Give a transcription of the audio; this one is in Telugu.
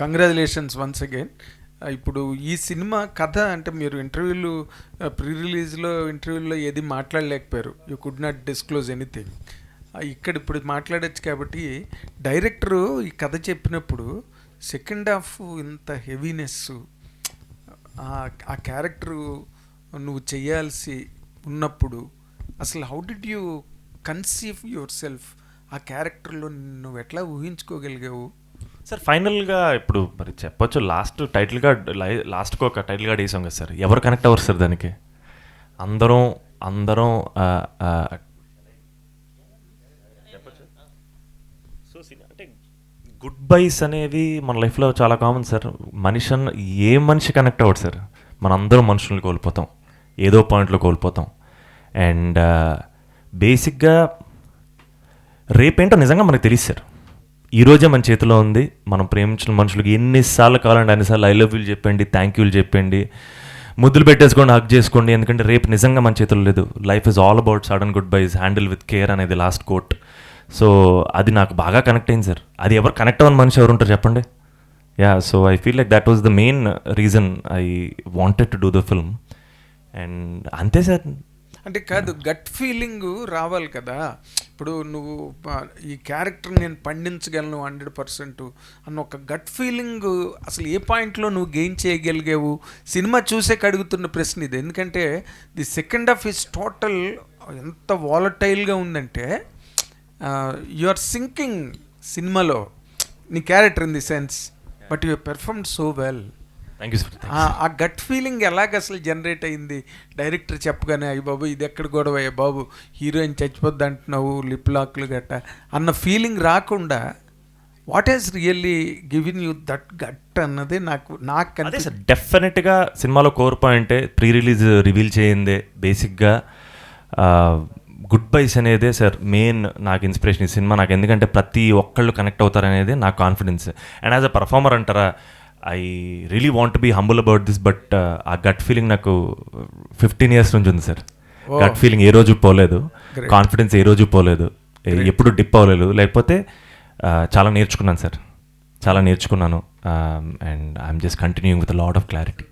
Congratulations once again. ఇప్పుడు ఈ సినిమా కథ అంటే మీరు ఇంటర్వ్యూలు ప్రీ రిలీజ్లో ఇంటర్వ్యూలో ఏది మాట్లాడలేకపోయారు. You could not disclose anything. ఇక్కడ ఇప్పుడు మాట్లాడొచ్చు కాబట్టి డైరెక్టరు ఈ కథ చెప్పినప్పుడు సెకండ్ హాఫ్ ఇంత హెవీనెస్ ఆ క్యారెక్టరు నువ్వు చేయాల్సి ఉన్నప్పుడు అసలు how did you conceive yourself ఆ క్యారెక్టర్లో నువ్వు ఎట్లా ఊహించుకోగలిగావు? సార్ ఫైనల్గా ఇప్పుడు మరి చెప్పొచ్చు లాస్ట్ టైటిల్ కార్డ్ లాస్ట్కి ఒక టైటిల్ కార్డ్ వేసాం కదా సార్. ఎవరు కనెక్ట్ అవ్వరు సార్ దానికి? అందరం అందరం సో అంటే గుడ్ బైస్ అనేవి మన లైఫ్లో చాలా కామన్ సార్. మనిషి అన్న ఏ మనిషి కనెక్ట్ అవ్వడు సార్. మనందరం మనుషుల్ని కోల్పోతాం. ఏదో పాయింట్లో కోల్పోతాం. అండ్ బేసిక్గా రేపేంటో నిజంగా మనకు తెలియదు సార్. ఈరోజే మన చేతిలో ఉంది. మనం ప్రేమించిన మనుషులకి ఎన్నిసార్లు కావాలంటే అన్నిసార్లు ఐ లవ్ యూలు చెప్పండి థ్యాంక్ యూలు చెప్పండి. ముద్దులు పెట్టేసుకోండి హక్ చేసుకోండి. ఎందుకంటే రేపు నిజంగా మన చేతిలో లేదు. Life is all about sudden goodbyes handle with care అనేది లాస్ట్ కోట్ సో అది నాకు బాగా కనెక్ట్ అయింది సార్. అది ఎవరు కనెక్ట్ అవ్వని మనిషి ఎవరు ఉంటారు చెప్పండి? Yeah so I feel like that was the main reason I wanted to do the film and అంతే సార్. అంటే కాదు గట్ ఫీలింగ్ రావాలి కదా. ఇప్పుడు నువ్వు ఈ క్యారెక్టర్ నేను పండించగలను హండ్రెడ్ పర్సెంట్ అన్న ఒక గట్ ఫీలింగ్ అసలు ఏ పాయింట్లో నువ్వు గెయిన్ చేయగలిగావు? సినిమా చూసే అడుగుతున్న ప్రశ్న ఇది. ఎందుకంటే the second half is total ఎంత వాలటైల్గా ఉందంటే యు ఆర్ సింకింగ్ సినిమాలో నీ character in the sense but you perform so well. Thank you sir ah- gut feeling ఎలాగ అసలు జనరేట్ అయింది? డైరెక్టర్ చెప్పగానే అయ్యి బాబు ఇది ఎక్కడ గొడవ? అయ్యా బాబు హీరోయిన్ చచ్చిపోద్ది అంటున్నావు లిప్ లాక్లు గట్ట. అన్న ఫీలింగ్ రాకుండా what is really given you that gut అన్నది నాకు నాకు అదే సార్ డెఫినెట్గా సినిమాలో కోర్ పాయింటే ప్రీ రిలీజ్ రివీల్ చేయిందే బేసిక్గా గుడ్ బైస్ అనేదే సార్ మెయిన్ నాకు ఇన్స్పిరేషన్ ఈ సినిమా. నాకు ఎందుకంటే ప్రతి ఒక్కళ్ళు కనెక్ట్ అవుతారనేది నాకు confidence and as a performer అంటారా I really want be humble about this but ah gut feeling నాకు ఫిఫ్టీన్ ఇయర్స్ నుంచి ఉంది సార్. గట్ ఫీలింగ్ ఏ రోజు పోలేదు. కాన్ఫిడెన్స్ ఏ రోజు పోలేదు. ఎప్పుడు డిప్ అవ్వలేదు. లేకపోతే చాలా నేర్చుకున్నాను సార్ చాలా నేర్చుకున్నాను. And I'm just continuing with lot of clarity